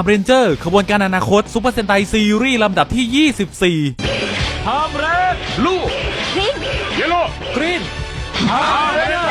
ม์เรนเจอร์ขบวนการอนาคตซูเปอร์เซนไตซีรีส์ลำดับที่ 24ทำเรดลูกกริ้งเยลโล่กรีนทำเรด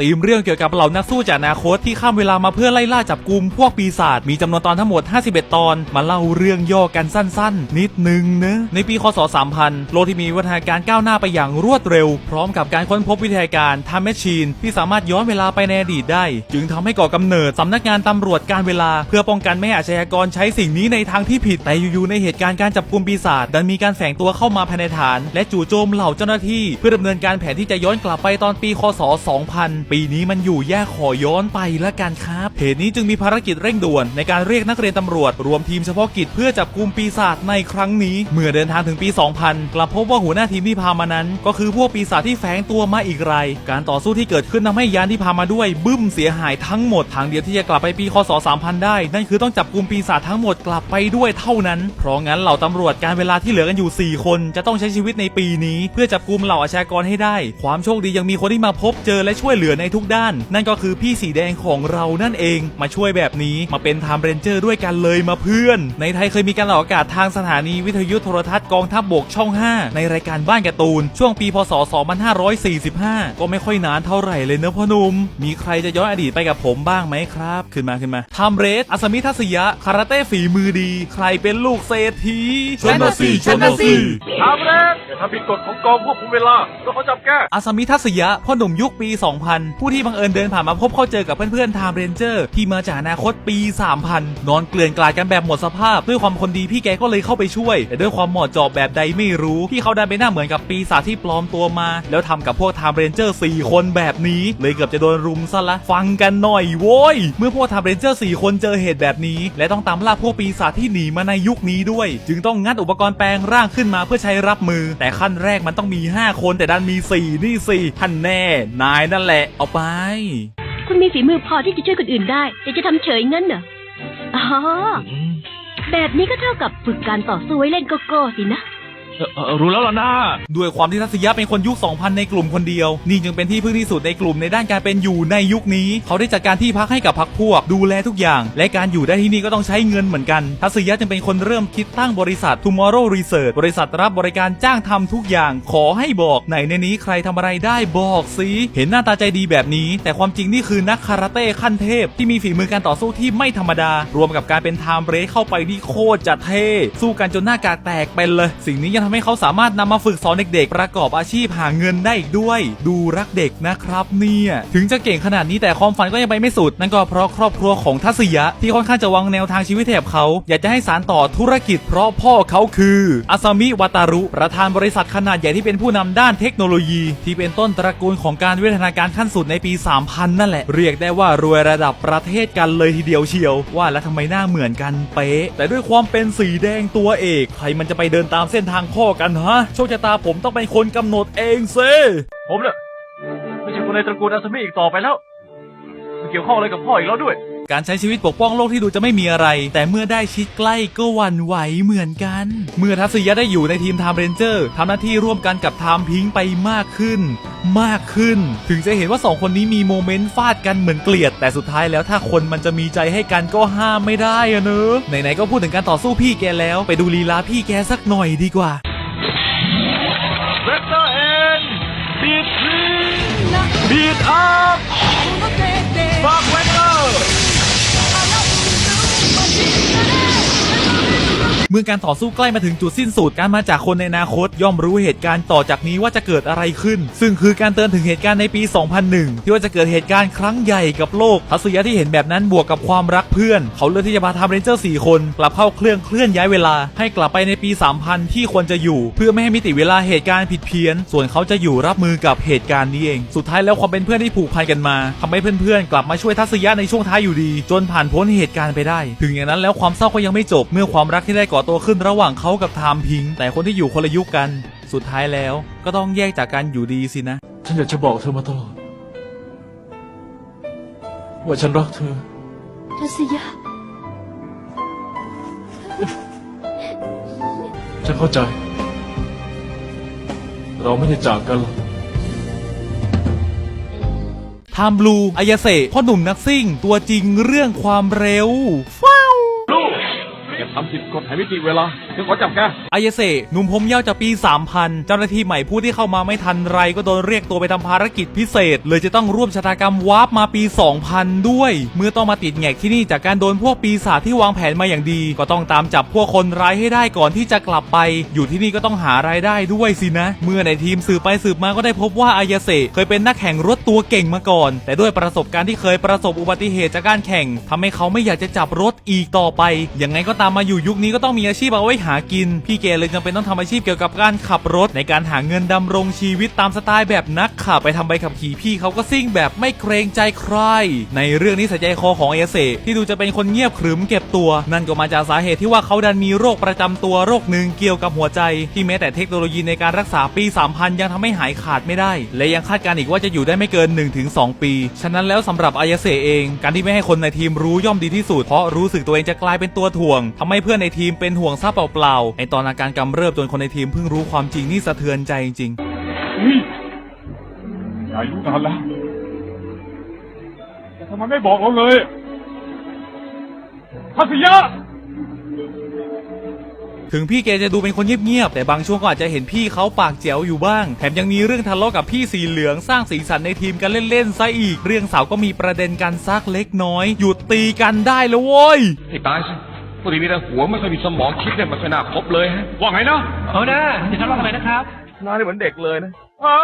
ธีมเรื่องเกี่ยวกับเหล่านักสู้จากอนาคตที่ข้ามเวลามาเพื่อไล่ล่าจับกลุ่มพวกปีศาจมีจำนวนตอนทั้งหมด 51 ตอน มาเล่าเรื่องย่อกันสั้นๆ นิดนึงนะในปีคศ 3000 โลกที่มีวัฒนาการก้าวหน้าไปอย่างรวดเร็ว พร้อมกับการค้นพบวิทยาการทำแมชชีน ที่สามารถย้อนเวลาไปในอดีตได้ จึงทำให้ก่อกำเนิดสำนักงานตำรวจการเวลา เพื่อป้องกันไม่ให้อาชญากรใช้สิ่งนี้ในทางที่ผิดแต่อยู่ๆในเหตุการณ์การจับกลุ่มปีศาจดันมีการแฝงตัวเข้ามาภายในฐาน และจู่โจมเหล่าเจ้าหน้าที่ เพื่อดำเนินการแผนที่จะย้อนกลับไปตอนปีคศ 2000ปีนี้มันอยู่แย่ขอย้อนไปละกันครับเหตุนี้จึงมีภารกิจเร่งด่วน ในการเรียกนักเรียนตำรวจ รวมทีมเฉพาะกิจเพื่อจับกลุ่มปีศาจในครั้งนี้ เมื่อเดินทางถึงปี 2000 กลับพบว่าหัวหน้าทีมที่พามานั้น ก็คือพวกปีศาจที่แฝงตัวมาอีกรายการต่อสู้ที่เกิดขึ้นทำให้ยานที่พามาด้วย บึ้มเสียหายทั้งหมดทางเดียวที่จะกลับไปปีคศ3000 ได้ นั่นคือต้องจับกลุ่มปีศาจทั้งหมดกลับไปด้วยเท่านั้นเพราะงั้นเหล่าตำรวจการเวลาที่เหลือกันอยู่ 4 คน จะต้องใช้ชีวิตในปีนี้ เพื่อจับกลุ่มเหล่าอาชญากรให้ได้ ความโชคดียังมีคนที่มาพบเจอและช่วยเหลือในทุกด้าน นั่นก็คือพี่สีแดงของเรานั่นเองมาช่วยแบบนี้มาเป็นไทม์เรนเจอร์ด้วยกันเลยมาเพื่อน ในไทยเคยมีการออกอากาศทางสถานีวิทยุโทรทัศน์กองทัพบบกช่อง 5 ในรายการบ้านการ์ตูน ช่วงปีพศ 2545 ก็ไม่ค่อยนานเท่าไหร่เลยเนอะพ่อหนุ่มมีใครจะย้อนอดีตไปกับผมบ้างไหมครับ ขึ้นมาขึ้นมาไทม์เรสอัสมิทัศยะคาราเต้ฝีมือดี ใครเป็นลูกเศรษฐีชนนะสิชนนะสิทำเรดอย่าทำผิดกฎของกองควบคุมเวลาก็เขาจับแก้อาสมิทัศยะพ่อหนุ่มยุคปี 2000ผู้ที่บังเอิญเดินผ่านมาพบเข้าเจอกับเพื่อนๆไทม์เรนเจอร์ที่มาจากอนาคตปี 3000 นอนเกลื่อนกลาดกันแบบหมดสภาพ ด้วยความคนดีพี่แกก็เลยเข้าไปช่วย แต่ด้วยความหมาะเจอบแบบใดไม่รู้พี่เขาดันไปหน้าเหมือนกับปีศาจที่ปลอมตัวมา แล้วทำกับพวกไทม์เรนเจอร์4คนแบบนี้ เลยเกือบจะโดนรุมซะละฟังกันหน่อยโว้ยเมื่อพวกไทม์เรนเจอร์4คนเจอเหตุแบบนี้ และต้องตามล่าพวกปีศาจที่หนีมาในยุคนี้ด้วย จึงต้องงัดอุปกรณ์แปลงร่างขึ้นมาเพื่อใช้รับมือ แต่ขั้นแรกมันต้องมี 5 คนแต่ดันมี 4 นี่สิท่านแน่ นายนั่นแหละเอาไป คุณมีฝีมือพอที่จะช่วยคนอื่นได้แต่จะทำเฉยงั้นเหรออ๋อ แบบนี้ก็เท่ากับฝึกการต่อสู้ไว้เล่นโกโก้สินะ เอ่อรู้แล้วล่ะนะด้วยความที่ทัศยะเป็นคนยุค 2000 ในกลุ่มคนเดียว นี่จึงเป็นที่พึ่งที่สุดในกลุ่มในด้านการเป็นอยู่ในยุคนี้ เขาได้จัดการที่พักให้กับพักพวก ดูแลทุกอย่าง และการอยู่ได้ที่นี่ก็ต้องใช้เงินเหมือนกัน ทัศยะจึงเป็นคนเริ่มคิดตั้งบริษัท Tomorrow Research บริษัทรับบริการจ้างทำทุกอย่าง ขอให้บอกไหนในนี้ใครทำอะไรได้บอกสิเห็นหน้าตาใจดีแบบนี้ แต่ความจริงนี่คือนักคาราเต้ขั้นเทพ ที่มีฝีมือการต่อสู้ที่ไม่ธรรมดา รวมกับการเป็นไทม์เบรกเข้าไปที่โคตรจะเท่สู้กันจนหน้ากากแตกเป็นเลย สิ่งนี้ยังทำให้เขาสามารถนำมาฝึกสอนเด็กๆ ประกอบอาชีพหาเงินได้อีกด้วย ดูรักเด็กนะครับเนี่ยถึงจะเก่งขนาดนี้แต่ความฝันก็ยังไปไม่สุด นั่นก็เพราะครอบครัวของทัศยะ ที่ค่อนข้างจะวางแนวทางชีวิตให้กับเขาอยากจะให้สารต่อธุรกิจ เพราะพ่อเขาคืออาซามิวัตารุ ประธานบริษัทขนาดใหญ่ที่เป็นผู้นำด้านเทคโนโลยี ที่เป็นต้นตระกูลของการวิวัฒนาการขั้นสุดในปี 3000 นั่นแหละ เรียกได้ว่ารวยระดับประเทศกันเลยทีเดียวเชียว ว่าแล้วทำไมหน้าเหมือนกันเป๊ะ แต่ด้วยความเป็นสีแดงตัวเอก ใครมันจะไปเดินตามเส้นทางพ่อกันฮะ โชคชะตาผมต้องเป็นคนกำหนดเองเซผมเนี่ยไม่ใช่คนในตระกูลอาสมิอีกต่อไปแล้วไม่เกี่ยวข้องอะไรกับพ่ออีกแล้วด้วย การใช้ชีวิตปกป้องโลกที่ดูจะไม่มีอะไร แต่เมื่อได้ชิดใกล้ก็หวั่นไหวเหมือนกัน เมื่อทัศยะได้อยู่ในทีมไทม์เรนเจอร์ทำหน้าที่ร่วมกันกับไทม์พิงไปมากขึ้น มากขึ้น ถึงจะเห็นว่าสองคนนี้มีโมเมนต์ฟาดกันเหมือนเกลียด แต่สุดท้ายแล้วถ้าคนมันจะมีใจให้กันก็ห้ามไม่ได้อะเนอะไหนๆก็พูดถึงการต่อสู้พี่แกแล้ว ไปดูลีลาพี่แกสักหน่อยดีกว่าเวกเตอร์เ She's gonna เมื่อการต่อสู้ใกล้มาถึงจุดสิ้นสุดการมาจากคนในอนาคต ย่อมรู้เหตุการณ์ต่อจากนี้ว่าจะเกิดอะไรขึ้น ซึ่งคือการเตือนถึงเหตุการณ์ในปี 2001 ที่ว่าจะเกิดเหตุการณ์ครั้งใหญ่กับโลกทัศยะที่เห็นแบบนั้นบวกกับความรักเพื่อน เขาเลือกที่จะพาทำเรนเจอร์4คน กลับเข้าเครื่องเคลื่อนย้ายเวลา ให้กลับไปในปี 3000 ที่ควรจะอยู่ เพื่อไม่ให้มิติเวลาเหตุการณ์ผิดเพี้ยน ส่วนเขาจะอยู่รับมือกับเหตุการณ์นี้เอง สุดท้ายแล้วความเป็นเพื่อนที่ผูกพันกันมาทำให้เพื่อนๆกลับมาช่วยทัศยะในช่วงท้ายอยู่ดี จนผ่านพ้นเหตุการณ์ไปได้ ถึงอย่างนั้นแล้วความเศร้าก็ยังไม่จบเมื่อความรักที่ได้ก่อตัวขึ้นระหว่างเขากับไทม์พิงค์แต่คนที่อยู่คนละยุคกัน สุดท้ายแล้วก็ต้องแยกจากกันอยู่ดีสินะ ฉันอยากจะบอกเธอมาตลอดว่าฉันรักเธอ ทัศยะ ฉันเข้าใจ เราไม่ได้จากกันหรอก ไทม์บลูอายาเซพ่อหนุ่มนักซิ่ง ตัวจริงเรื่องความเร็วฟ้าวทำผิดกฎแห่งมิติเวลาฉันขอจับแกอายเซหนุ่มผมยาวจากปี 3000 เจ้าหน้าที่ใหม่ผู้ที่เข้ามาไม่ทันไรก็โดนเรียกตัวไปทำภารกิจพิเศษ เลยจะต้องร่วมชะตากรรมวาร์ปมาปี 2000 ด้วย เมื่อต้องมาติดแงกที่นี่จากการโดนพวกปีศาจที่วางแผนมาอย่างดี ก็ต้องตามจับพวกคนร้ายให้ได้ก่อนที่จะกลับไป อยู่ที่นี่ก็ต้องหารายได้ด้วยสินะ เมื่อในทีมสืบไปสืบมาก็ได้พบว่าอายเซเคยเป็นนักแข่งรถตัวเก่งมาก่อน แต่ด้วยประสบการณ์ที่เคยประสบอุบัติเหตุจากการแข่งทำให้เขาไม่อยากจะจับรถอีกต่อไปยังไงก็ตามมาอยู่ยุคนี้ก็ต้องมีอาชีพเอาไว้หากิน พี่เกเลยจำเป็นต้องทำอาชีพเกี่ยวกับการขับรถในการหาเงินดำรงชีวิตตามสไตล์แบบนักขับไปทำใบขับขี่พี่เขาก็ซิ่งแบบไม่เกรงใจใคร ในเรื่องนี้สใจคอของเอเซที่ดูจะเป็นคนเงียบขรึมเก็บตัว นั่นก็มาจากสาเหตุที่ว่าเขาดันมีโรคประจำตัวโรคหนึ่งเกี่ยวกับหัวใจ ที่แม้แต่เทคโนโลยีในการรักษาปี 3000 ยังทำให้หายขาดไม่ได้ และยังคาดการณ์อีกว่าจะอยู่ได้ไม่เกิน 1-2 ปี ฉะนั้นแล้วสำหรับอายเซเอง การที่ไม่ให้คนในทีมรู้ย่อมดีที่สุดเพราะรู้สึกตัวเองจะกลายเป็นตัวถ่วงทำให้เพื่อนในทีมเป็นห่วงซะเปล่าๆไอตอนอาการกำเริบจนคนในทีมเพิ่งรู้ความจริงนี่สะเทือนใจจริงอย่าอายุนานแล้วแต่ทำไมไม่บอกเราเลยทัศยะถึงพี่เกจะดูเป็นคนเงียบๆ แต่บางช่วงก็อาจจะเห็นพี่เขาปากแจ๋วอยู่บ้าง แถมยังมีเรื่องทะเลาะกับพี่สีเหลืองสร้างสีสันในทีมกันเล่นๆ ซะอีก เรื่องสาวก็มีประเด็นกันซักเล็กน้อย หยุดตีกันได้แล้วโว้ยให้ตายสิ พวกนี้มีแต่หัวไม่ค่อยมีสมองคิดเนี่ยมันค่อยน่าคบเลยฮะว่าไงนะเอานะจะทะเลาะกันไหมนะครับนายนี่เหมือนเด็กเลยนะอ่า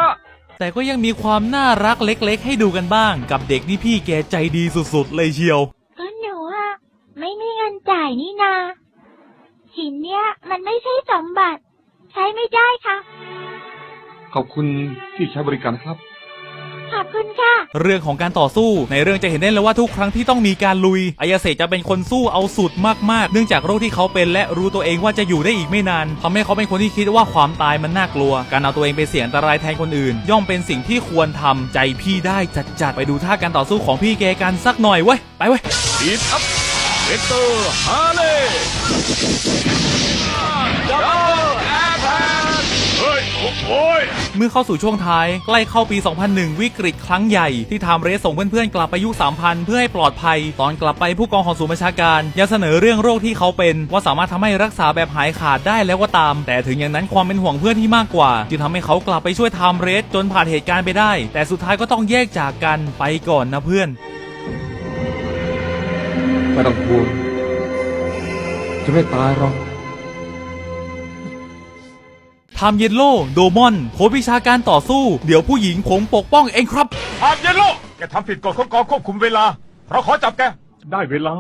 แต่ก็ยังมีความน่ารักเล็กๆ ให้ดูกันบ้าง กับเด็กนี่พี่แกใจดีสุดๆ เลยเชียว ก็หนูอะไม่มีเงินจ่ายนี่นาหินเนี่ยมันไม่ใช่สมบัติ ใช้ไม่ได้ค่ะ ขอบคุณที่ใช้บริการครับ ขอบคุณค่ะ เรื่องของการต่อสู้ในเรื่องจะเห็นได้เลยว่าทุกครั้งที่ต้องมีการลุยอายาเสะจะเป็นคนสู้เอาสุดมากๆ เนื่องจากโรคที่เขาเป็นและรู้ตัวเองว่าจะอยู่ได้อีกไม่นานทำให้เขาเป็นคนที่คิดว่าความตายมันน่ากลัว การเอาตัวเองไปเสี่ยงอันตรายแทนคนอื่น ย่อมเป็นสิ่งที่ควรทำใจพี่ได้จัดๆไปดูท่าการต่อสู้ของพี่แกกันสักหน่อยเว้ยไปเว้ยบีทอัพเวกเตอร์ฮาร์เลย์ดับเบิลแอร์แพนเฮ้ย โอ้ย เมื่อเข้าสู่ช่วงท้าย ใกล้เข้าปี 2001 วิกฤตครั้งใหญ่ที่ไทม์เรสส่งเพื่อนๆ กลับไปยุค 3000 เพื่อให้ปลอดภัย ตอนกลับไปผู้กองของศูนย์บัญชาการยังเสนอเรื่องโรคที่เขาเป็น ว่าสามารถทำให้รักษาแบบหายขาดได้แล้วก็ตาม แต่ถึงอย่างนั้นความเป็นห่วงเพื่อนที่มากกว่า จึงทำให้เขากลับไปช่วยไทม์เรสจนผ่านเหตุการณ์ไปได้ แต่สุดท้ายก็ต้องแยกจากกันไปก่อนนะเพื่อนไม่ต้องห่วงจะไม่ตายหรอก ไทม์เยลโล่โดมอนโค้ชวิชาการต่อสู้ เดี๋ยวผู้หญิงผมปกป้องเองครับ ทามเยลโลแกทำผิดกฎของกองควบคุมเวลา เราขอจับแก ได้เวลา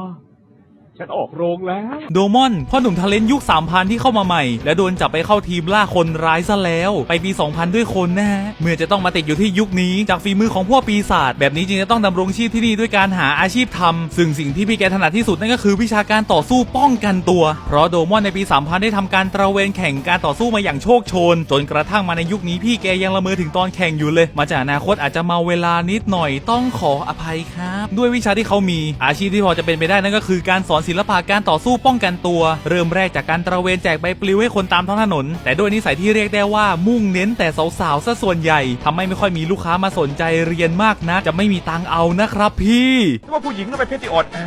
ฉันออกโรงแล้ว โดมอนพ่อหนุ่มทาเลนต์ยุค 3000 ที่เข้ามาใหม่ และโดนจับไปเข้าทีมล่าคนร้ายซะแล้ว ไปปี 2000 ด้วยคนนะฮะเมื่อจะต้องมาติดอยู่ที่ยุคนี้ จากฝีมือของพวกปีศาจแบบนี้จึงจะต้องดำรงชีพที่นี่ด้วยการหาอาชีพทำซึ่งสิ่งที่พี่แกถนัดที่สุดนั่นก็คือวิชาการต่อสู้ป้องกันตัว เพราะโดมอนในปี 3000 ได้ทำการตระเวนแข่งการต่อสู้มาอย่างโชคโชน จนกระทั่งมาในยุคนี้พี่แกยังละเมอถึงตอนแข่งอยู่เลย มาจากอนาคตอาจจะมาเวลานิดหน่อยต้องขออภัยครับ ด้วยวิชาที่เขามีอาชีพที่พอจะเป็นไปได้นั่นก็คือการสอนศิลปะการต่อสู้ป้องกันตัว เริ่มแรกจากการตระเวนแจกใบปลิวให้คนตามท้องถนน แต่ด้วยนิสัยที่เรียกได้ว่ามุ่งเน้นแต่สาวๆซะส่วนใหญ่ทำให้ไม่ค่อยมีลูกค้ามาสนใจเรียนมากนะ จะไม่มีตังเอานะครับพี่ว่าผู้หญิงนั้นเป็นเพศที่อ่อนแอ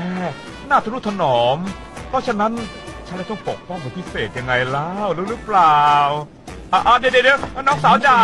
น่าทะนุถนอม เพราะฉะนั้นฉันเลยต้องปกป้องเป็นพิเศษยังไงเล่ารู้หรือเปล่า อะอะเดี๋ยวเดี๋ยวน้องสาวจ๋า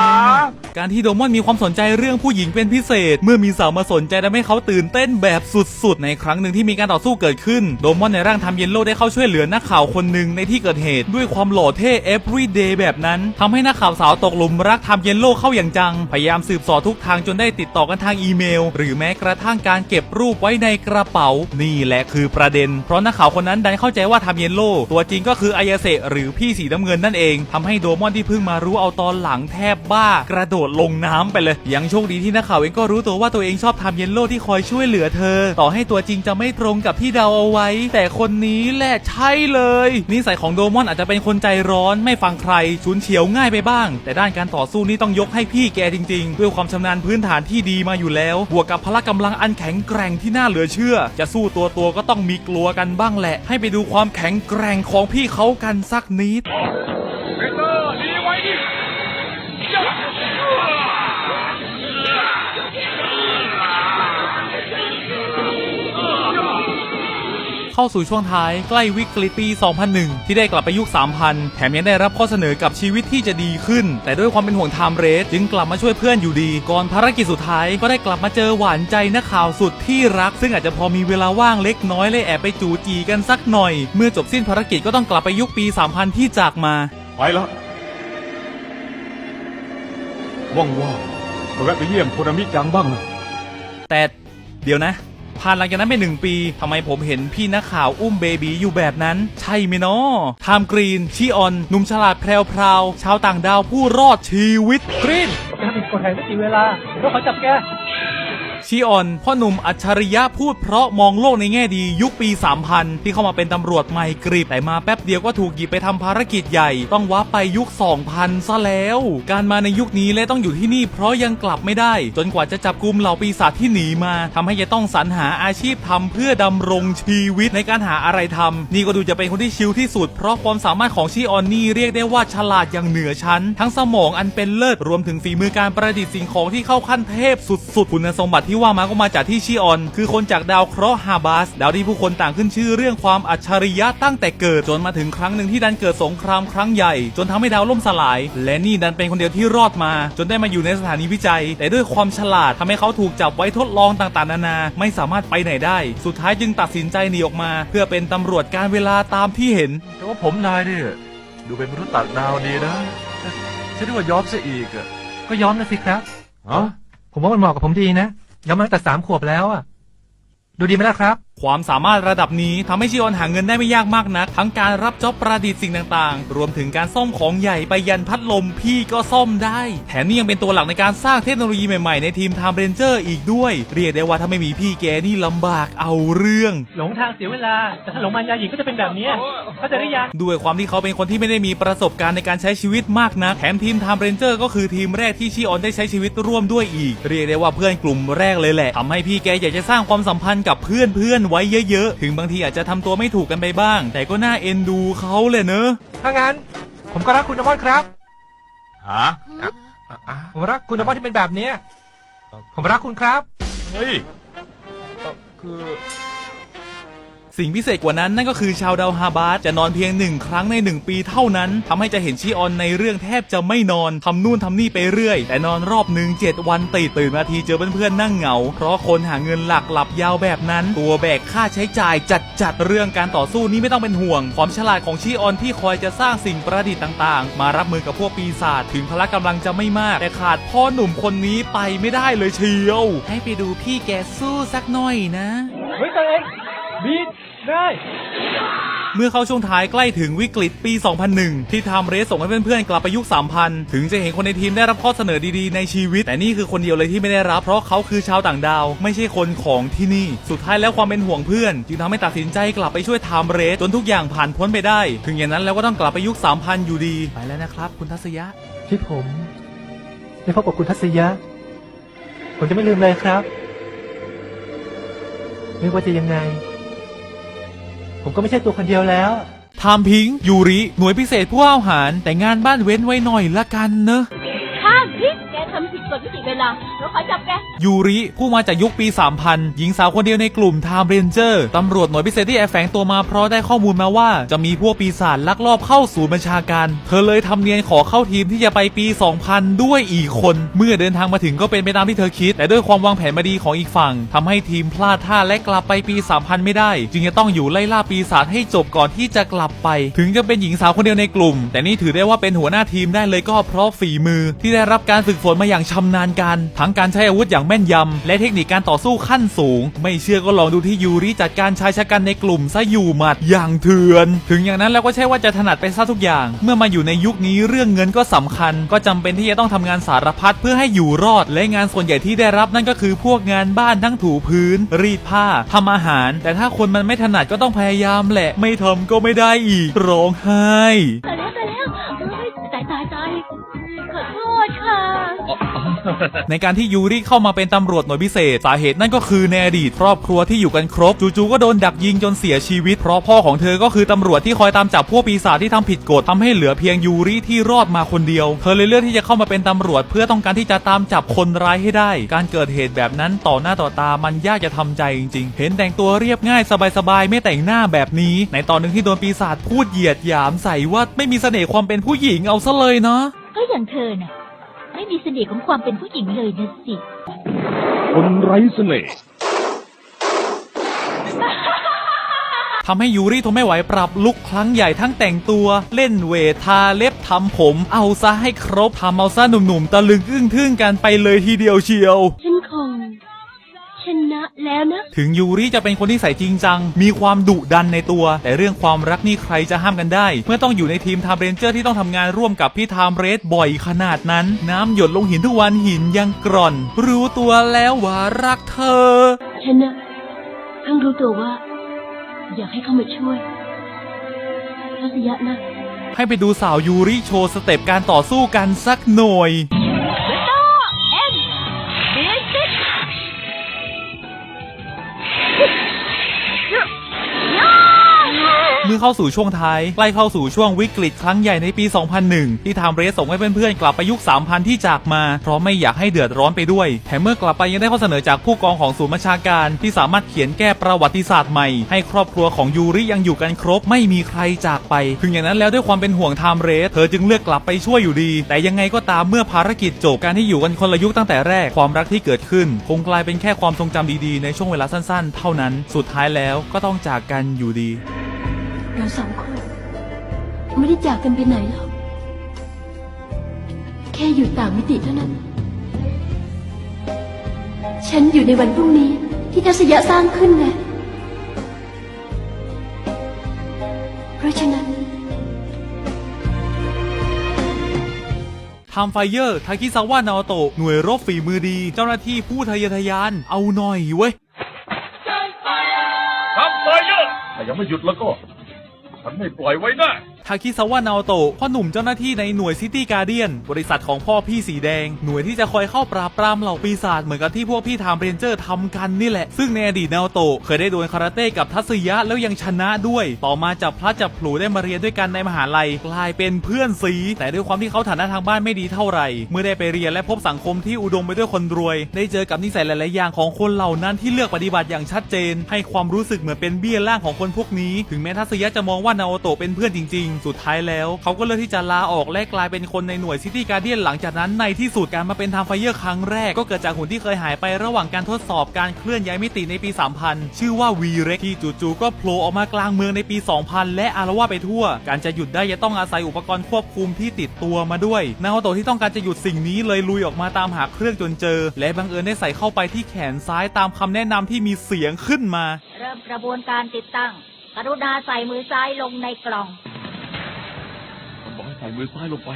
การที่โดมอนมีความสนใจเรื่องผู้หญิงเป็นพิเศษ เมื่อมีสาวมาสนใจทำให้เขาตื่นเต้นแบบสุดๆ ในครั้งหนึ่งที่มีการต่อสู้เกิดขึ้น โดมอนในร่างทำเยนโลได้เข้าช่วยเหลือนักข่าวคนหนึ่งในที่เกิดเหตุ ด้วยความหล่อเท่ everyday แบบนั้นทำให้นักข่าวสาวตกหลุมรักทำเยนโลเข้าอย่างจัง พยายามสืบสอทุกทางจนได้ติดต่อกันทางอีเมล หรือแม้กระทั่งการเก็บรูปไว้ในกระเป๋า นี่แหละคือประเด็น เพราะนักข่าวคนนั้นดันเข้าใจว่าทำเยนโลตัวจริงก็คืออายาเสะหรือพี่สีน้ำเงินนั่นเองทำให้โดมอนที่เพิ่งมารู้เอาตอนหลังแทบบ้ากระโดดลงน้ำไปเลย ยังโชคดีที่นักข่าวเองก็รู้ตัวว่าตัวเองชอบทำเยนโลที่คอยช่วยเหลือเธอ ต่อให้ตัวจริงจะไม่ตรงกับที่เดาเอาไว้ แต่คนนี้แหละใช่เลย นิสัยของโดมอนอาจจะเป็นคนใจร้อนไม่ฟังใครชุนเฉียวง่ายไปบ้าง แต่ด้านการต่อสู้นี่ต้องยกให้พี่แกจริงๆ ด้วยความชำนาญพื้นฐานที่ดีมาอยู่แล้ว บวกกับพละกำลังอันแข็งแกร่งที่น่าเหลือเชื่อ จะสู้ตัวตัวก็ต้องมีกลัวกันบ้างแหละ ให้ไปดูความแข็งแกร่งของพี่เขากันสักนิด เข้าสู่ช่วงท้ายใกล้วิกฤตปี 2001 ที่ได้กลับไปยุค 3000 แถมยังได้รับข้อเสนอกับชีวิตที่จะดีขึ้น แต่ด้วยความเป็นห่วงไทม์เรสจึงกลับมาช่วยเพื่อนอยู่ดี ก่อนภารกิจสุดท้ายก็ได้กลับมาเจอหวานใจนักข่าวสุดที่รัก ซึ่งอาจจะพอมีเวลาว่างเล็กน้อยเลยแอบไปจูจีกันสักหน่อย เมื่อจบสิ้นภารกิจก็ต้องกลับไปยุคปี 3000 ที่จากมา ไปละ ว่างๆมาแวะไปเยี่ยมโคนามิจังบ้างนะแต่เดี๋ยวนะผ่านหลังจากนั้นไปหนึ่งปีทำไมผมเห็นพี่นักข่าวอุ้มเบบีอยู่แบบนั้น ใช่ไหมเนาะไทม์กรีนชีออนหนุ่มฉลาดแพรวๆชาวต่างดาวผู้รอดชีวิตกรีนแกผิดกฎแห่งสติเวลาเดี๋ยวเขาจับแก ชีออน พ่อหนุ่มอัจฉริยะพูดเพราะมองโลกในแง่ดียุคปี 3000 ที่เข้ามาเป็นตำรวจใหม่กริบแต่มาแป๊บเดียวก็ถูกหยิบไปทำภารกิจใหญ่ ต้องว้าไปยุค 2000 ซะแล้ว การมาในยุคนี้และต้องอยู่ที่นี่เพราะยังกลับไม่ได้ จนกว่าจะจับกลุ่มเหล่าปีศาจที่หนีมาทำให้จะต้องสรรหาอาชีพทำเพื่อดำรงชีวิตในการหาอะไรทำนี่ก็ดูจะเป็นคนที่ชิลที่สุด เพราะความสามารถของชีออนนี่เรียกได้ว่าฉลาดอย่างเหนือชั้น ทั้งสมองอันเป็นเลิศรวมถึงฝีมือการประดิษฐ์สิ่งของที่เข้าขั้นเทพสุดๆคุณสมบัติที่ว่ามาก็มาจากที่ชีออน คือคนจากดาวเคราะห์ฮาบาส ดาวที่ผู้คนต่างขึ้นชื่อเรื่องความอัจฉริยะตั้งแต่เกิดจนมาถึงครั้งหนึ่งที่ดันเกิดสงครามครั้งใหญ่ จนทำให้ดาวล่มสลาย และนี่ดันเป็นคนเดียวที่รอดมา จนได้มาอยู่ในสถานีวิจัย แต่ด้วยความฉลาดทำให้เขาถูกจับไว้ทดลองต่างๆ นานา ไม่สามารถไปไหนได้ สุดท้ายจึงตัดสินใจหนีออกมา เพื่อเป็นตำรวจการเวลาตามที่เห็น แต่ว่าผมนายเนี่ยดูเป็นมนุษย์ต่างดาวดีนะฉันนึกว่าย้อมซะอีกอะก็ย้อมนะสิครับฮะผมว่ามันเหมาะกับผมดีนะ ย้อมาแต่สามขวบแล้วอะ ดูดีไหมล่ะครับ ความสามารถระดับนี้ทำให้ชิออนหาเงินได้ไม่ยากมากนัก ทั้งการรับจ็อบประดิษฐ์สิ่งต่างๆ รวมถึงการซ่อมของใหญ่ไปยันพัดลมพี่ก็ซ่อมได้ แถมนี่ยังเป็นตัวหลักในการสร้างเทคโนโลยีใหม่ๆ ในทีม Time Ranger อีกด้วย เรียกได้ว่าถ้าไม่มีพี่แกนี่ลำบากเอาเรื่อง หลงทางเสียเวลา แต่ถ้าหลงมารยาหญิงก็จะเป็นแบบเนี้ยเข้าใจหรือยังด้วยความที่เขาเป็นคนที่ไม่ได้มีประสบการณ์ในการใช้ชีวิตมากนักแถมทีม Time Ranger ก็คือทีมแรกที่ชิออนได้ใช้ชีวิตร่วมด้วยอีก เรียกได้ว่าเพื่อนกลุ่มแรกเลยแหละทำให้พี่แกอยากจะสร้างความสัมพันธ์กับเพื่อนเพื่อนๆไว้เยอะๆ ถึงบางทีอาจจะทำตัวไม่ถูกกันไปบ้าง แต่ก็น่าเอ็นดูเขาเลยเนอะถ้างั้น ผมก็รักคุณนพครับฮะผมรักคุณนพที่เป็นแบบเนี้ยผมรักคุณครับ เฮ้ยเอ่อคือ สิ่งพิเศษกว่านั้นนั่นก็คือชาวดาวฮาบาสจะนอนเพียงหนึ่งครั้งในหนึ่งปีเท่านั้นทำให้จะเห็นชีออนในเรื่องแทบจะไม่นอนทำนู่นทำนี่ไปเรื่อย แต่นอนรอบหนึ่งเจ็ดวันติดตื่นมาทีเจอเพื่อนๆนั่งเหงา เพราะคนหาเงินหลักหลับยาวแบบนั้น ตัวแบกค่าใช้จ่ายจัดจัดๆเรื่องการต่อสู้นี้ไม่ต้องเป็นห่วง ความฉลาดของชีออนที่คอยจะสร้างสิ่งประดิษฐ์ต่างๆ มารับมือกับพวกปีศาจถึงพละกำลังจะไม่มาก แต่ขาดพ่อหนุ่มคนนี้ไปไม่ได้เลยเชียว ให้ไปดูพี่แกสู้สักหน่อยนะเฮ้ยตัวเองบีด ได้ เมื่อเข้าช่วงท้ายใกล้ถึงวิกฤตปี 2001 ที่ไทม์เรสส่งให้เพื่อนๆ กลับไปยุค 3000 ถึงจะเห็นคนในทีมได้รับข้อเสนอดีๆ ในชีวิต แต่นี่คือคนเดียวเลยที่ไม่ได้รับ เพราะเขาคือชาวต่างดาว ไม่ใช่คนของที่นี่ สุดท้ายแล้วความเป็นห่วงเพื่อน จึงทำให้ตัดสินใจกลับไปช่วยไทม์เรสจนทุกอย่างผ่านพ้นไปได้ ถึงอย่างนั้นแล้วก็ต้องกลับไปยุค 3000 อยู่ดี ไปแล้วนะครับ คุณทัศยะ ที่ผมได้พบกับคุณทัศยะ ผมจะไม่ลืมเลยครับ ไม่ว่าจะยังไง ผมก็ไม่ใช่ตัวคนเดียวแล้ว ไทม์พิงค์ยูริ หน่วยพิเศษผู้อาหาร แต่งานบ้านเว้นไว้หน่อยละกันเนอะ ทำผิดกฎมิติเวลาเราขอจับแก ยูริผู้มาจากยุคปี 3000 หญิงสาวคนเดียวในกลุ่ม Time Ranger ตำรวจหน่วยพิเศษที่แอบแฝงตัวมาเพราะได้ข้อมูลมาว่า จะมีพวกปีศาจลักลอบเข้าศูนย์บัญชาการ เธอเลยทำเนียนขอเข้าทีมที่จะไปปี 2000 ด้วยอีกคน เมื่อเดินทางมาถึงก็เป็นไปตามที่เธอคิด แต่ด้วยความวางแผนมาดีของอีกฝั่งทำให้ทีมพลาดท่าและกลับไปปี 3000 ไม่ได้ จึงจะต้องอยู่ไล่ล่าปีศาจให้จบก่อนที่จะกลับไป ถึงจะเป็นหญิงสาวคนเดียวในกลุ่ม แต่นี่ถือได้ว่าเป็นหัวหน้าทีมได้เลยก็เพราะฝีมือที่ได้รับการฝึกฝนมาอย่างชำนาญการ ทั้งการใช้อาวุธอย่างแม่นยำ และเทคนิคการต่อสู้ขั้นสูง ไม่เชื่อก็ลองดูที่ยูริจัดการชายชะกันในกลุ่มซะอยู่หมัดอย่างเถื่อน ถึงอย่างนั้นแล้วก็ใช่ว่าจะถนัดไปซะทุกอย่าง เมื่อมาอยู่ในยุคนี้เรื่องเงินก็สำคัญ ก็จำเป็นที่จะต้องทำงานสารพัดเพื่อให้อยู่รอด และงานส่วนใหญ่ที่ได้รับนั่นก็คือพวกงานบ้านทั้งถูพื้น รีดผ้าทำอาหาร แต่ถ้าคนมันไม่ถนัดก็ต้องพยายามแหละ ไม่ทำก็ไม่ได้อีกร้องไห้ ในการที่ยูริเข้ามาเป็นตำรวจหน่วยพิเศษ สาเหตุนั่นก็คือในอดีตครอบครัวที่อยู่กันครบจู่ๆก็โดนดักยิงจนเสียชีวิต เพราะพ่อของเธอก็คือตำรวจที่คอยตามจับพวกปีศาจที่ทำผิดกฎทำให้เหลือเพียงยูริที่รอดมาคนเดียว เธอเลยเลือกที่จะเข้ามาเป็นตำรวจ เพื่อต้องการที่จะตามจับคนร้ายให้ได้ การเกิดเหตุแบบนั้นต่อหน้าต่อตามันยากจะทำใจจริงๆ เห็นแต่งตัวเรียบง่ายสบายๆไม่แต่งหน้าแบบนี้ ในตอนหนึ่งที่โดนปีศาจพูดเหยียดหยามใส่ว่าไม่มีเสน่ห์ความเป็นผู้หญิงเอาซะเลยเนาะก็อย่างเธอน่ะ ไม่มีเสน่ห์ของความเป็นผู้หญิงเลยนะสิ คนไร้เสน่ห์ทำให้ยูริทนไม่ไหวปรับลุกครั้งใหญ่ทั้งแต่งตัว เล่นเวททาเล็บทำผม เอาซะให้ครบทำเอาซะหนุ่มๆตะลึงอึ้งทึ่งกันไปเลยทีเดียวเชียว ฉันคงช นะแล้วนะ ถึงยูริจะเป็นคนที่ใส่จริงจัง มีความดุดันในตัว แต่เรื่องความรักนี่ใครจะห้ามกันได้ เมื่อต้องอยู่ในทีมไทม์เรนเจอร์ที่ต้องทำงานร่วมกับพี่ไทม์เรสบ่อยขนาดนั้น น้ำหยดลงหินทุกวันหินยังกร่อน รู้ตัวแล้วว่ารักเธอ ฉันนะเพิ่งรู้ตัวว่า อยากให้เขามาช่วยทัศยะนะให้ไปดูสาวยูริโชว์สเต็ปการต่อสู้กันสักหน่อย เมื่อเข้าสู่ช่วงท้ายใกล้เข้าสู่ช่วงวิกฤตครั้งใหญ่ในปี 2001 ที่ทม์เรสส่งให้เพื่อนๆกลับไปยุค 3000 ที่จากมา เพราะไม่อยากให้เดือดร้อนไปด้วยแถมเมื่อกลับไปยังได้ข้อเสนอจากผู้กองของศูนย์บัญชาการ ที่สามารถเขียนแก้ประวัติศาสตร์ใหม่ ให้ครอบครัวของยูริยังอยู่กันครบไม่มีใครจากไป ถึงอย่างนั้นแล้วด้วยความเป็นห่วงไทม์เรสเธอจึงเลือกกลับไปช่วยอยู่ดี แต่ยังไงก็ตามเมื่อภารกิจจบการที่อยู่กันคนละยุคตั้งแต่แรกความรักที่เกิดขึ้น คงกลายเป็นแค่ความทรงจำดีๆ ในช่วงเวลาสั้นๆ เท่านั้น สุดท้ายแล้วก็ต้องจากกันอยู่ดี เราสองคน ไม่ได้จากกันไปไหนหรอก แค่อยู่ต่างมิติเท่านั้น ฉันอยู่ในวันพรุ่งนี้ที่ทัศยะสร้างขึ้นไง เพราะฉะนั้น ทำไฟเยอร์ ทาคิซาวะนาโอโตะหน่วยรบฝีมือดี เจ้าหน้าที่ผู้ทะเยอทะยาน เอาหน่อยเว้ยทำไฟเยอะถ้ายังไม่หยุดแล้วก็ ฉันไม่ปล่อยไว้แน่ ทาคิซาวะนาโอโตะพ่อหนุ่มเจ้าหน้าที่ในหน่วยซิตี้การเดียนบริษัทของพ่อพี่สีแดง หน่วยที่จะคอยเข้าปราบปรามเหล่าปีศาจเหมือนกับที่พวกพี่ไทม์เรนเจอร์ทำกันนี่แหละ ซึ่งในอดีตนาโอโตะเคยได้ดวลคาราเต้กับทัศยะแล้วยังชนะด้วย ต่อมาจับพลัดจับผลูได้มาเรียนด้วยกันในมหาลัยกลายเป็นเพื่อนสี แต่ด้วยความที่เขาฐานะทางบ้านไม่ดีเท่าไหร่ เมื่อได้ไปเรียนและพบสังคมที่อุดมไปด้วยคนรวย ได้เจอกับนิสัยหลาย ๆ อย่างของคนเหล่านั้นที่เลือกปฏิบัติอย่างชัดเจน ให้ความรู้สึกเหมือนเป็นเบี้ยล่างของคนพวกนี้ ถึงแม้ทัศยะจะมองว่านาโอโตะเป็นเพื่อนจริง ๆสุดท้ายแล้ว เขาก็เลือกที่จะลาออกและกลายเป็นคนในหน่วยซิตี้การเดียนหลังจากนั้นในที่สุดการมาเป็นทางไฟเยอร์ครั้งแรก ก็เกิดจากหุ่นที่เคยหายไประหว่างการทดสอบการเคลื่อนย้ายมิติในปี 3000 ชื่อว่าวีเร็กที่จู่ๆก็โผล่ออกมากลางเมืองในปี 2000 และอารวาไปทั่ว การจะหยุดได้จะต้องอาศัยอุปกรณ์ควบคุมที่ติดตัวมาด้วยนาโอโตะที่ต้องการจะหยุดสิ่งนี้เลยลุยออกมาตามหาเครื่องจนเจอ และบังเอิญได้ใส่เข้าไปที่แขนซ้ายตามคำแนะนำที่มีเสียงขึ้นมา เริ่มกระบวนการติดตั้ง กรุณาใส่มือซ้ายลงในกล่อง ให้ใส่มือซ้ายลงไป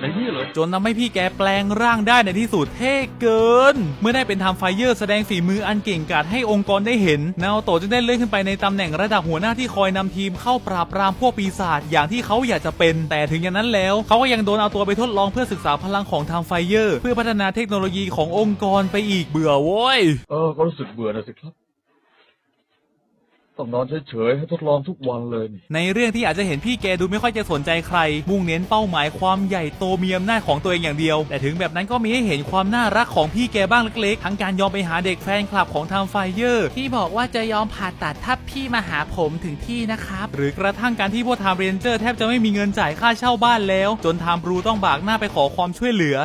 ในนี้เลยจนทำให้พี่แกแปลงร่างได้ในที่สุดเท่เกิน เมื่อได้เป็นทำไฟเยอร์แสดงฝีมืออันเก่งกาจให้องค์กรได้เห็น นาโอโตะจึงได้เลื่อนขึ้นไปในตำแหน่งระดับหัวหน้าที่คอยนำทีมเข้าปราบปรามพวกปีศาจอย่างที่เขาอยากจะเป็น แต่ถึงอย่างนั้นแล้วเขาก็ยังโดนเอาตัวไปทดลองเพื่อศึกษาพลังของทางไฟเยอร์ เพื่อพัฒนาเทคโนโลยีขององค์กรไปอีกเบื่อโว้ย เออก็รู้สึกเบื่อนะสิครับ ต้องนอนเฉยๆให้ทดลองทุกวันเลยนี่ในเรื่องที่อาจจะเห็นพี่แกดูไม่ค่อยจะสนใจใคร มุ่งเน้นเป้าหมายความใหญ่โตมีอำนาจของตัวเองอย่างเดียว แต่ถึงแบบนั้นก็มีให้เห็นความน่ารักของพี่แกบ้างเล็กๆ ทั้งการยอมไปหาเด็กแฟนคลับของทางไฟเยอร์ ที่บอกว่าจะยอมผ่าตัดถ้าพี่มาหาผมถึงที่นะครับ หรือกระทั่งการที่พวกไทม์เรนเจอร์แทบจะไม่มีเงินจ่ายค่าเช่าบ้านแล้ว จนไทม์บรูต้องบากหน้าไปขอความช่วยเหลือ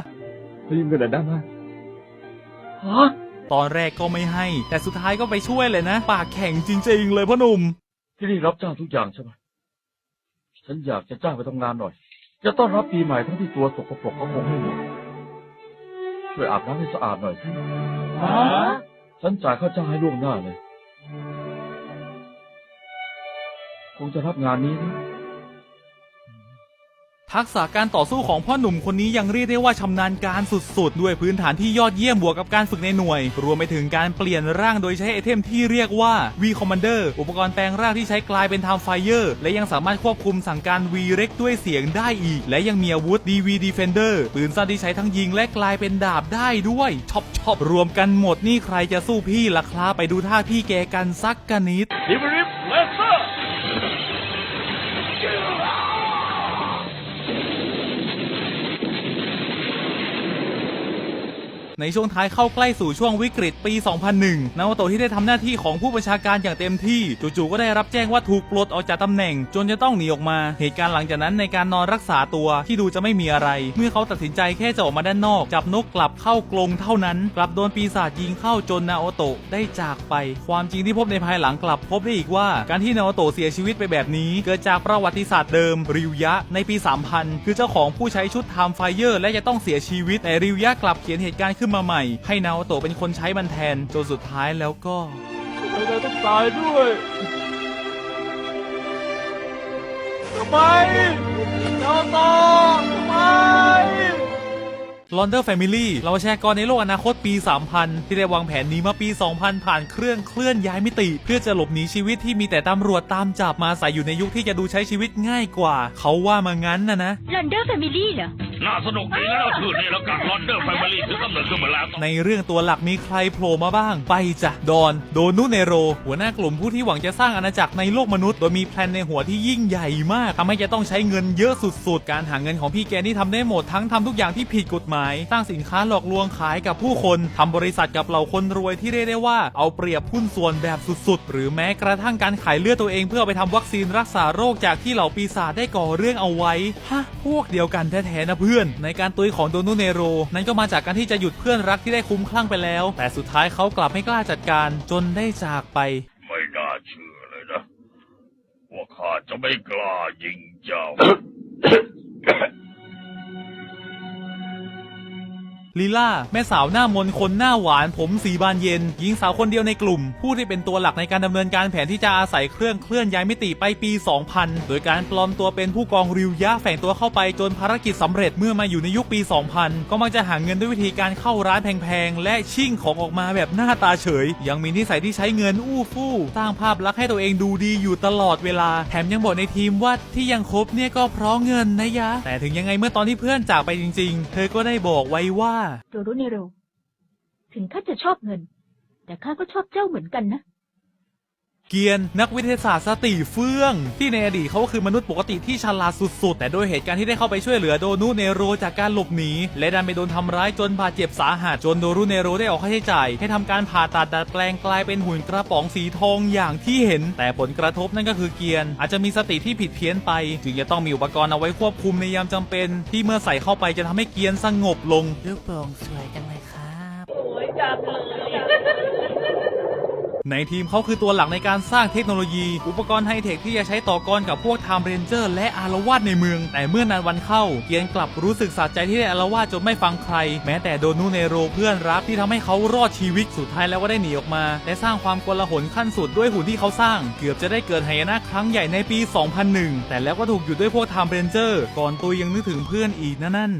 รีบกันได้ไหม ตอนแรกก็ไม่ให้ แต่สุดท้ายก็ไปช่วยเลยนะ ปากแข็งจริง ๆ เลยพ่อหนุ่ม ที่นี่รับจ้างทุกอย่างใช่ไหมฉันอยากจะจ้างไปทำงานหน่อย จะต้อนรับปีใหม่ทั้งที่ตัวสกปรกก็คงไม่หมดช่วยอาบน้ำให้สะอาดหน่อยสิฉันจ่ายค่าจ้างให้ล่วงหน้าเลย คงจะรับงานนี้นะ ทักษะการต่อสู้ของพ่อหนุ่มคนนี้ยังเรียกได้ว่าชำนาญการสุดๆ ด้วยพื้นฐานที่ยอดเยี่ยมบวกกับการฝึกในหน่วย รวมไปถึงการเปลี่ยนร่างโดยใช้ไอเทมที่เรียกว่า V Commander อุปกรณ์แปลงร่างที่ใช้กลายเป็น Time Fire และยังสามารถควบคุมสั่งการ V Rex ด้วยเสียงได้อีก และยังมีอาวุธ DV Defender ปืนสั้นที่ใช้ทั้งยิงและกลายเป็นดาบได้ด้วยช็อปช็อปรวมกันหมดนี่ใครจะสู้พี่ล่ะครับไปดูท่าพี่แกกันสักกันนิดดิบ ในช่วงท้ายเข้าใกล้สู่ช่วงวิกฤตปี 2001 นาวาโตะที่ได้ทำหน้าที่ของผู้บัญชาการอย่างเต็มที่ จู่ๆก็ได้รับแจ้งว่าถูกปลดออกจากตำแหน่ง จนจะต้องหนีออกมา เหตุการณ์หลังจากนั้นในการนอนรักษาตัวที่ดูจะไม่มีอะไร เมื่อเขาตัดสินใจแค่จะออกมาด้านนอก จับนกกลับเข้ากรงเท่านั้น กลับโดนปีศาจยิงเข้าจนนาโอโตะได้จากไป ความจริงที่พบในภายหลังกลับพบได้อีกว่าการที่นาโอโตะเสียชีวิตไปแบบนี้ เกิดจากประวัติศาสตร์เดิม ริวยะ ในปี 3000 คือเจ้าของผู้ใช้ชุดไทม์ไฟเยอร์ และจะต้องเสียชีวิตแต่ริวยะกลับเขียนเหตุการณ์ขึ้นมาใหม่ ให้นาโอโตะเป็นคนใช้มันแทนจนสุดท้ายแล้วก็ทำไมต้องตายด้วยทำไมเจ้าต่อทำไมลอนเดอร์แฟมิลี่เราแชร์กรในโลกอนาคตปี 3000 ที่ได้วางแผนหนีมาปี 2000 ผ่านเครื่องเคลื่อนย้ายมิติ เพื่อจะหลบหนีชีวิตที่มีแต่ตำรวจตามจับมาใส่อยู่ในยุคที่จะดูใช้ชีวิตง่ายกว่า เขาว่ามางั้นนะนะลอนเดอร์แฟมิลี่เหรอ น่าสนุกดีนะเราชื่อนี้แล้วกันลอนเดอร์แฟมิลี่ถือกำเนิดขึ้นมาแล้ว ในเรื่องตัวหลักมีใครโผล่มาบ้าง ไปจ้ะดอน โดนุเนโร หัวหน้ากลุ่มผู้ที่หวังจะสร้างอาณาจักรในโลกมนุษย์ โดยมีแพลนในหัวที่ยิ่งใหญ่มากทำให้จะต้องใช้เงินเยอะสุดๆ การหาเงินของพี่แกนี่ทำได้หมดทั้งทำทุกอย่างที่ผิดกฎหมาย สร้างสินค้าหลอกลวงขายกับผู้คนทำบริษัทกับเหล่าคนรวยที่เรียกได้ว่าเอาเปรียบหุ้นส่วนแบบสุดๆ หรือแม้กระทั่งการขายเลือดตัวเองเพื่อไปทำวัคซีนรักษาโรคจากที่เหล่าปีศาจได้ก่อเรื่องเอาไว้ฮะพวกเดียวกันแท้ๆนะเพื่อนในการตุยของโดนูเนโร นั้นก็มาจากการที่จะหยุดเพื่อนรักที่ได้คุ้มคลั่งไปแล้ว แต่สุดท้ายเขากลับไม่กล้าจัดการจนได้จากไป ไม่น่าเชื่อเลยนะ ว่าข้าจะไม่กล้ายิงเจ้า ลีล่า แม่สาวหน้ามนคนหน้าหวานผมสีบานเย็น หญิงสาวคนเดียวในกลุ่ม ผู้ที่เป็นตัวหลักในการดำเนินการแผนที่จะอาศัยเครื่องเคลื่อนย้ายมิติไปปี 2000 โดยการปลอมตัวเป็นผู้กองริวยะแฝงตัวเข้าไปจนภารกิจสำเร็จเมื่อมาอยู่ในยุคปี 2000 ก็มักจะหาเงินด้วยวิธีการเข้าร้านแพงๆ และชิ่งของออกมาแบบหน้าตาเฉย ยังมีนิสัยที่ใช้เงินอู้ฟู่สร้างภาพลักษณ์ให้ตัวเองดูดีอยู่ตลอดเวลา แถมยังบอกในทีมว่าที่ยังคบเนี่ยก็เพราะเงินนะยะ แต่ถึงยังไงเมื่อตอนที่เพื่อนจากไปจริง ๆ เธอก็ได้บอกไว้ว่าโดรุเนโร ถึงข้าจะชอบเงิน แต่ข้าก็ชอบเจ้าเหมือนกันนะ เกียนนักวิทยาศาสตร์สติเฟื่อง ที่ในอดีตเขาก็คือมนุษย์ปกติที่ฉลาดสุดๆ แต่โดยเหตุการณ์ที่ได้เข้าไปช่วยเหลือโดนูเนโรจากการหลบหนี และดันไปโดนทำร้ายจนบาดเจ็บสาหัสจนโดรุเนโรได้ออกค่าใช้จ่าย ให้ทำการผ่าตัดดัดแปลงกลายเป็นหุ่นกระป๋องสีทองอย่างที่เห็น แต่ผลกระทบนั่นก็คือเกียน อาจจะมีสติที่ผิดเพี้ยนไป จึงจะต้องมีอุปกรณ์เอาไว้ควบคุมในยามจำเป็น ที่เมื่อใส่เข้าไปจะทำให้เกียนสงบลงลูกโป่งสวยจังเลยครับ ในทีมเขาคือตัวหลักในการสร้างเทคโนโลยี อุปกรณ์ไฮเทคที่จะใช้ต่อกรกับพวกไทม์เรนเจอร์และอารวาสในเมือง แต่เมื่อนานวันเข้า เกียนกลับรู้สึกสะใจที่ได้อารวาสจนไม่ฟังใคร แม้แต่โดนูเนโรเพื่อนรักที่ทำให้เขารอดชีวิตสุดท้ายแล้วก็ได้หนีออกมา และสร้างความกลาหลขั้นสุดด้วยหุ่นที่เขาสร้าง เกือบจะได้เกิดหายนะครั้งใหญ่ในปี 2001 แต่แล้วก็ถูกหยุดด้วยพวกไทม์เรนเจอร์ก่อนตุยยังนึกถึงเพื่อนอีกนะนั่น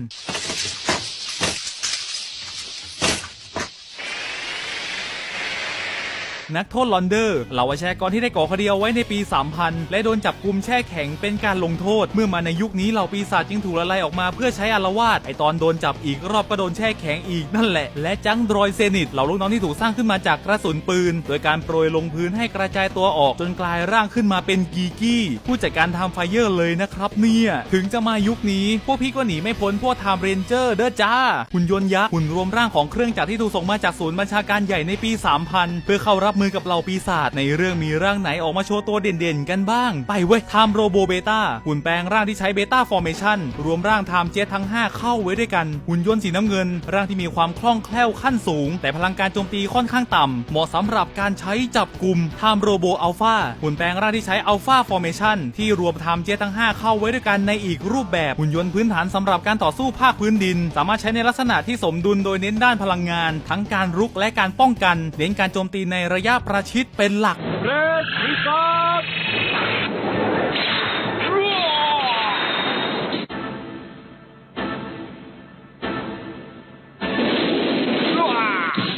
นักโทษลอนเดอร์เหล่าอาชญากรที่ได้ก่อคดีเอาไว้ในปี 3000 และโดนจับกลุมแช่แข็งเป็นการลงโทษ เมื่อมาในยุคนี้เหล่าปีศาจจึงถูกละลายออกมาเพื่อใช้อารวาสไอตอนโดนจับอีกรอบก็โดนแช่แข็งอีกนั่นแหละ และจังดรอยเซนิตเหล่าลูกน้องที่ถูกสร้างขึ้นมาจากกระสุนปืน โดยการโปรยลงพื้นให้กระจายตัวออกจนกลายร่างขึ้นมาเป็นกีกี้ ผู้จัดการไทม์ไฟเยอร์เลยนะครับเนี่ยถึงจะมายุคนี้พวกพี่ก็หนีไม่พ้นพวกไทม์เรนเจอร์เด้อจ้าหุ่นยนต์ยักษ์หุ่นรวมร่างของเครื่องจักรที่ถูกส่งมาจากศูนย์บัญชาการใหญ่ในปี 3000 เพื่อเข้ารับมือกับเหล่าปีศาจในเรื่องมีร่างไหนออกมาโชว์ตัวเด่นๆ กันบ้าง ไปเว้ยไทม์โรโบเบต้าหุ่นแปลงร่างที่ใช้เบต้าฟอร์เมชันรวมร่างไทม์เจ็ตทั้ง 5 เข้าไว้ด้วยกัน หุ่นยนต์สีน้ำเงิน ร่างที่มีความคล่องแคล่วขั้นสูง แต่พลังการโจมตีค่อนข้างต่ำเหมาะสำหรับการใช้จับกลุ่มไทม์โรโบอัลฟาหุ่นแปลงร่างที่ใช้อัลฟาฟอร์เมชันที่รวมไทม์เจ็ตทั้ง 5 เข้าไว้ด้วยกันในอีกรูปแบบหุ่นยนต์พื้นฐานสำหรับการต่อสู้ภาคพื้นดิน สามารถใช้ในลักษณะที่สมดุลโดยเน้นด้านพลังงาน ทั้งการรุกและการป้องกันเน้นการโจมตีในระยะประชิดเป็นหลัก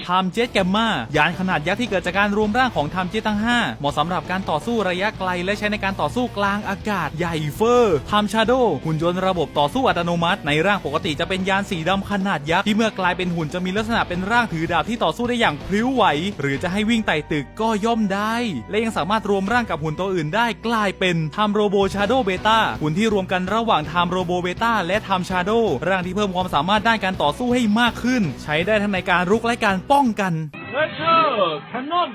Time Jet Gamma ยานขนาดยักษ์ที่เกิดจากการรวมร่างของ Time Jet ทั้ง 5 เหมาะสำหรับการต่อสู้ระยะไกล และใช้ในการต่อสู้กลางอากาศใหญ่เฟอร์ Time Shadow หุ่นยนต์ระบบต่อสู้อัตโนมัติ ในร่างปกติจะเป็นยานสีดำขนาดยักษ์ที่เมื่อกลายเป็นหุ่นจะมีลักษณะเป็นร่างถือดาบที่ต่อสู้ได้อย่างพลิ้วไหว หรือจะให้วิ่งไต่ตึกก็ย่อมได้ และยังสามารถรวมร่างกับหุ่นตัวอื่นได้กลายเป็น Time Robo Shadow Beta หุ่นที่รวมกันระหว่าง Time Robo Beta และ Time Shadow ร่างที่เพิ่มความสามารถด้านการต่อสู้ให้มากขึ้น ใช้ได้ทั้งในการรุกและการป้องกันเรเชอร์แคนนอน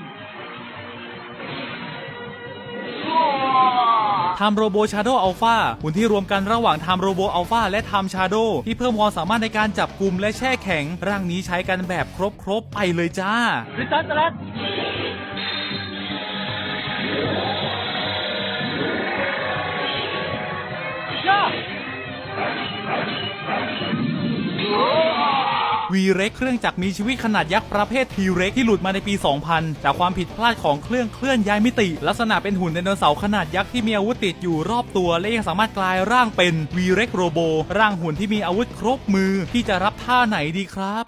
ไทม์โรโบชาโดอัลฟาหุ่นที่รวมกันระหว่างไทม์โรโบอัลฟาและไทม์ชาโดที่เพิ่มความสามารถในการจับกลุ่มและแช่แข็ง ร่างนี้ใช้กันแบบครบๆไปเลยจ้า ริตันตะลัดย่า วีเร็กเครื่องจักรมีชีวิตขนาดยักษ์ประเภททีเร็กที่หลุดมาในปี 2000 จากความผิดพลาดของเครื่องเคลื่อนย้ายมิติ ลักษณะเป็นหุ่นไดโนเสาร์ขนาดยักษ์ที่มีอาวุธติดอยู่รอบตัว และยังสามารถกลายร่างเป็นวีเร็กโรโบร่างหุ่นที่มีอาวุธครบมือที่จะรับท่าไหนดีครับ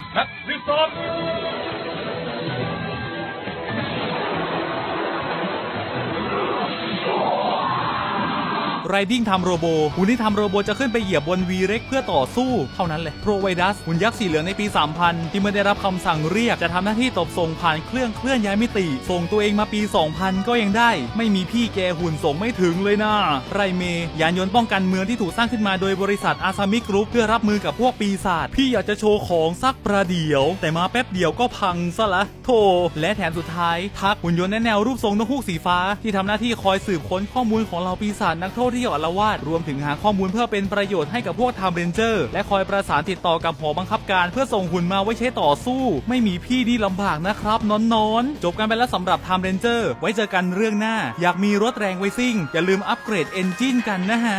ไรดิ้งทำโรโบหุ่นที่ทำโรโบจะขึ้นไปเหยียบบนวีเร็กเพื่อต่อสู้เท่านั้นเลยโปรไวดัสหุ่นยักษ์สีเหลืองในปี 3000 ที่เมื่อได้รับคำสั่งเรียกจะทำหน้าที่ตบส่งผ่านเครื่องเคลื่อนย้ายมิติ ส่งตัวเองมาปี 2000 ก็ยังได้ ไม่มีพี่แกหุ่นส่งไม่ถึงเลยนะไรเมยานยนต์ป้องกันเมืองที่ถูกสร้างขึ้นมาโดยบริษัทอาซามิกรุ๊ปเพื่อรับมือกับพวกปีศาจพี่อยากจะโชว์ของสักประเดี๋ยว แต่มาแป๊บเดียวก็พังซะละโธ่และแถมสุดท้ายทักหุ่นยนต์แนแนวรูปทรงนกฮูกสีฟ้าที่ทำหน้าที่คอยสืบค้นข้อมูลของเหล่าปีศาจนักโทษที่อละวาดรวมถึงหาข้อมูลเพื่อเป็นประโยชน์ให้กับพวกไทม์เรนเจอร์ และคอยประสานติดต่อกับหอบังคับการเพื่อส่งหุ่นมาไว้ใช้ต่อสู้ ไม่มีพี่นี่ลำบากนะครับนอนๆจบกันไปแล้วสำหรับไทม์เรนเจอร์ ไว้เจอกันเรื่องหน้า อยากมีรถแรงไว้ซิ่งอย่าลืมอัปเกรดเอนจินกันนะฮะ